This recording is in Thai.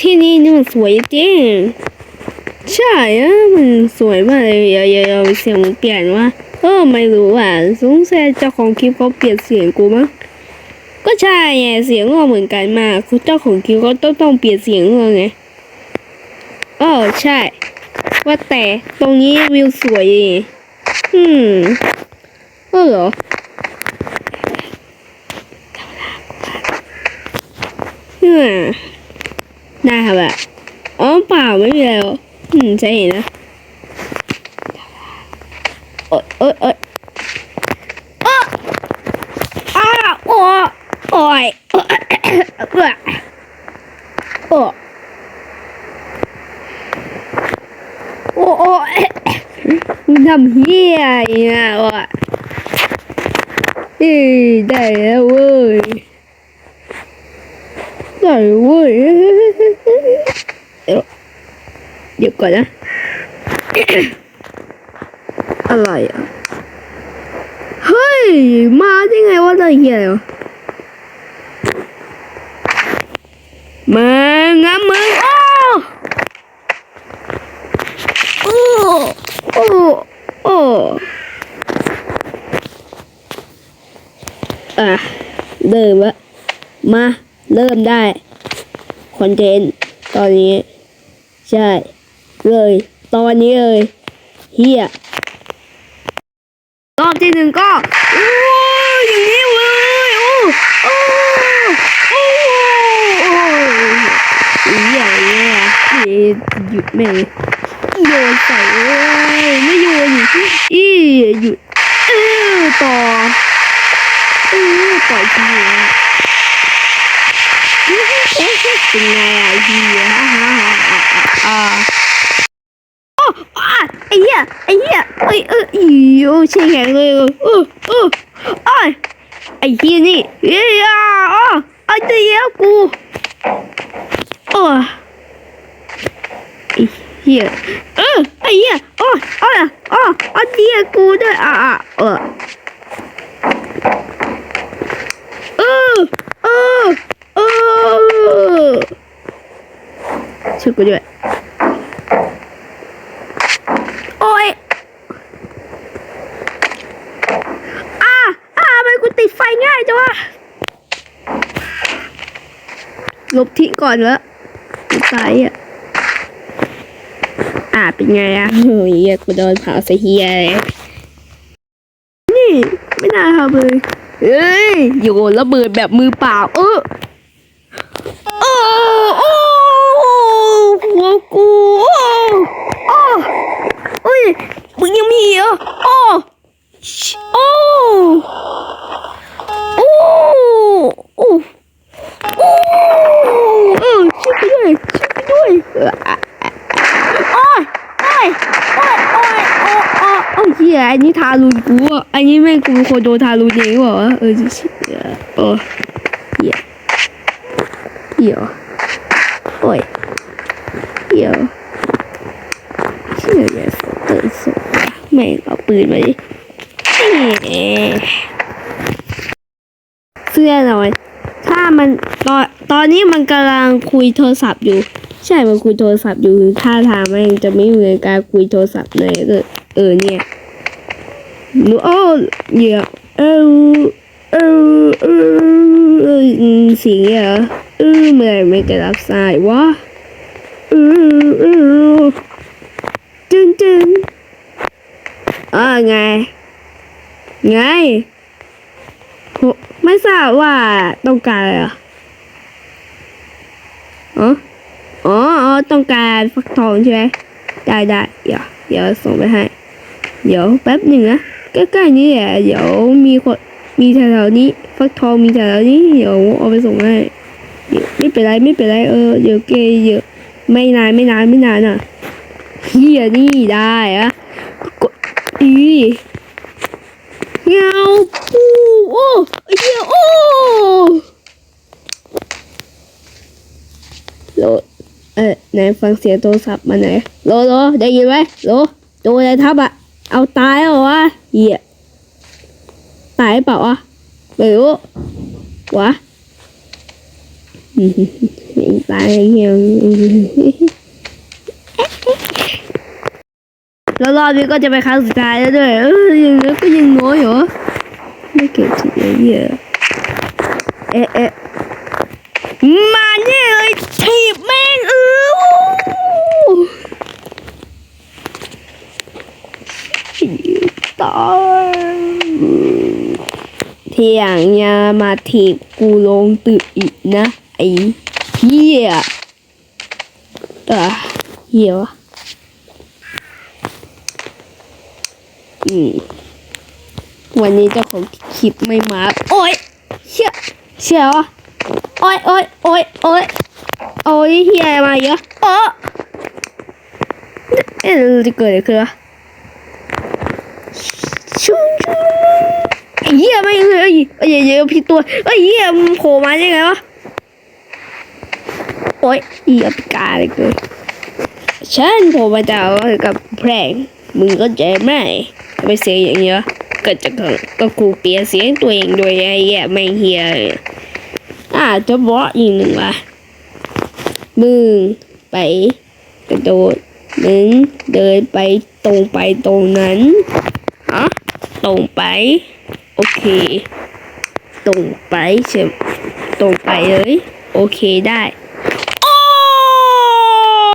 ที่นี่นี่มันสวยจริง ใช่อะมันสวยมากเลยเยวเดี๋ยวเดี๋ยวเสียงเปลี่ยนว่าเออไม่รู้อะสงสัยเจ้าของคลิปเขาเปลี่ยนเสียงกูมั้งก็ใช่ไงเสียงก็เหมือนกันมากคุณเจ้าของคลิปก็ต้องต้องเปลี่ยนเสียงก็ไงเออใช่ ว่าแต่ตรงนี้วิวสวยอืมเออเหรออืม ได้ครับอะอ๋อเปล่าไม่มีอะไรอืมใช่นะโอ๊ยโอ๊ยโอ๊ยโอ๊ะอ้าโอ้โอ้ยโอ๊ยโอ๊ยโอ้โอ้โอ้มึงทำเฮียอย่างเงี้ยวะเอ้ยได้แล้วเว้ยได้เว้ย ดี๋ยวเดี๋ยวก่อนนะ อะไรอะ เฮ้ย มาได้ไงวะอะไรเหี้ยอะไรวะมางั้นมึงโอ้โอ้โอ้โอ้อะเดิมละมา เริ่มได้ คอนเทนต์ ตอนนี้ ใช่ เลย ตอนนี้เลยเฮียรอบที่หนึ่งก็โอ้ยอย่างนี้เลยโอ้โอ้โอ้โอ้เฮียเฮียเฮียหยุดแม่โยนใส่เลยไม่โยนอีกอีหยุดเออต่อเออต่อยทีอะเป็นไงอะไอ้เหี้ยฮ่าฮ่าฮ่าอ่าโอ้อะ ไอ้เหี้ยไอ้เหี้ยเอ้ยเอ้ยอีโอ้เชี่ยแข็งเลยเออเออเออไอ้ยไอ้เหี้ยนี่เฮ้ยอะอ๋อไอ้เหี้ยกูโอ้ไอ้เหี้ยเออไอ้เหี้ยโอ้โอ้ยโอ้ไอ้เหี้ยกูด้วยอะอะเออเออเออเออช่วยกูด้วย โอ้ยอ่าอ่าทำไมกูติดไฟง่ายจังวะ ลบทิ้งก่อนวะไฟอะ อ่าเป็นไงอะเฮ้ยกูโดนเผาใส่เฮียเลยนี่ ไม่น่าทำเลยเอ้ยโยนระเบิดแบบมือเปล่า เออโอ้โอ้หัวกูโอ้โอ้เอ้ยมึงยังมีเหรอโอ้โอ้โอ้โอ้โอ้เออช่วยไป ด้วยช่วยด้วยโอ้ยโอ้ยโอ้ยโอ้ยโอ้ยโอ้ยโอ้ยเฮียอันนี้ทารุณกูอันนี้แม่กูเป็นคนโดนทารุณเองเหรอวะเออเชี่ยเออเฮียเดี๋ยโอ้ยเดี๋ยเชื่ออย่าเปิดสุดแม่เอาปืนมาดิเสื้อหน่อยามันตอนตอนนี้มันกำลังคุยโทรศัพท์อยู่ ใช่มันคุยโทรศัพท์อยู่ท่าทางม่งจะไม่เหมือนการคุยโทรศัพท์เลยเออเออเนี่ยหนูโอ้เดี๋ยเออเออเออเออเสียงเหรอเออเมื่อไรไม่กระรับสายวะเออเออจึนจึนอ่าไง ไง ไม่ทราบว่าต้องการอะไรอ๋อ อ๋อ ต้องการฟักทองใช่ไหมได้ได้เดี๋ยว เดี๋ยวส่งไปให้ เดี๋ยวแป๊บหนึ่งนะ ใกล้ๆนี้แหละ เดี๋ยวมีคน มีแถวๆนี้ ฟักทองมีแถวๆนี้ เดี๋ยวเอาไปส่งให้เดี๋ยวไม่เป็นไรไม่เป็นไรเออเดี๋ยวเกย์เดี๋ยวไม่นานไม่นานไม่นานอะเฮียนี่ได้อะกดอีเงาปู โอ้ไอ้เหี้ยโอ้โลเออไหนฟังเสียงโทรศัพท์มาไหนอยโลโลได้ยินไหมโลโดนอะไรทับอะเอาตายเหรอวะเหี้ยตายเปล่าวะไม่รู้วะไม่ตายเงี้ยแล้วรอบนี้ก็จะไปครั้งสุดท้ายแล้วด้วยเออยังก็ยังน้อยเหรอ ไม่เก็บถึงเลยเยอะเอ๊ะเอ๊ะมาเนี่ยเลยถีบแม่งเออตายที่อย่างเนี้ยมาถีบกูลงตึกอีกนะไอ้เหี้ยเออเหี้ยวะอืม วันนี้เจ้าของคลิปไม่มาโอ๊ยเชี่ยเชี่ยวะโอ๊ยโอ๊ยโอ๊ยโอ๊ยโอ๊ยเฮียมาเยอะโอ้เอ๊ะจะเกิดอะไรขึ้นวะชุงชุงไอ้เหี้ยไม่เอ้ยเอ้ยเยอะผิดตัวเอ้ยเฮียมันโผล่มาได้ไงวะโอ๊ยเหี้ยพิการเลยเกินฉันโผล่มาจากกับแพร่งมึงก็ใจไหมไม่เสียอย่างเงี้ย ก็จะก็ก็กูเปลี่ยนเสียงตัวเองโดยไอ้แย่ไม่เฮียเลยอ่าจะบอกอีกหนึ่งว่ามึงไปกระโดดมึงเดินไปตรงไปตรงนั้นฮะตรงไป โอเค ตรงไปใช่ตรงไปเลย โอเคได้